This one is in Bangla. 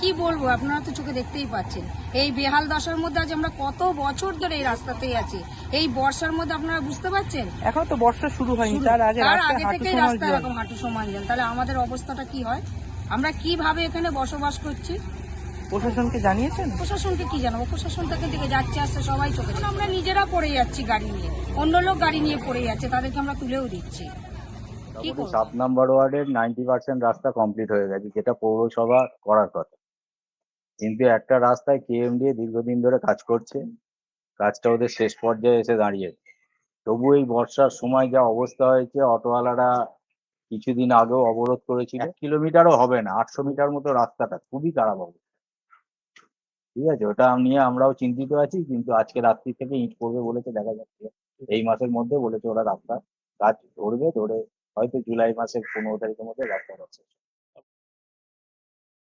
কি বলব? আপনারা তো চোখে দেখতেই পাচ্ছেন। এই বেহাল দশার মধ্যে আজ আমরা কত বছর ধরে এই রাস্তাতেই আছি। এই বর্ষার মধ্যে আপনারা বুঝতে পারছেন? এখন তো বর্ষা শুরু হয়নি তার আগে তার আগে থেকেই রাস্তা এরকম হাঁটু সমান জল। তাহলে আমাদের অবস্থাটা কি হয়? আমরা কীভাবে এখানে বসবাস করছি? প্রশাসনকে জানিয়েছেন? প্রশাসনকে কি জানাব? প্রশাসন থেকে দিকে যাচ্ছে আসছে সবাই চোখে আমরা নিজেরা পড়ে যাচ্ছি গাড়ি নিয়ে। অন্য লোক গাড়ি নিয়ে পড়ে যাচ্ছে তাদেরকে আমরা তুলেও দিচ্ছি? সাত নাম্বার ওয়ার্ডের নাইনটি পার্সেন্ট রাস্তা কমপ্লিট হয়ে গেছে যেটা পৌরসভা করার কথা। কিন্তু একটা রাস্তায় কেএমডি দীর্ঘদিন ধরে কাজ করছে কাজটা ওদের শেষ পর্যায়ে এসে দাঁড়িয়েছে। তবু এই বর্ষার সময় যা অবস্থা হয়েছে অটোওয়ালারা কিছুদিন আগেও অবরোধ করেছিল। এক কিলোমিটারও হবে না আটশো মিটার মতো রাস্তাটা খুবই খারাপ অবস্থা। ঠিক আছে ওটা নিয়ে আমরাও চিন্তিত আছি কিন্তু আজকে রাত্রি থেকে ইট পড়বে বলেছে দেখা যাচ্ছে এই মাসের মধ্যে বলেছে ওরা রাস্তা কাজ ধরবে ধরে হয়তো জুলাই মাসের পনেরো তারিখের মধ্যে রাখতে হচ্ছে।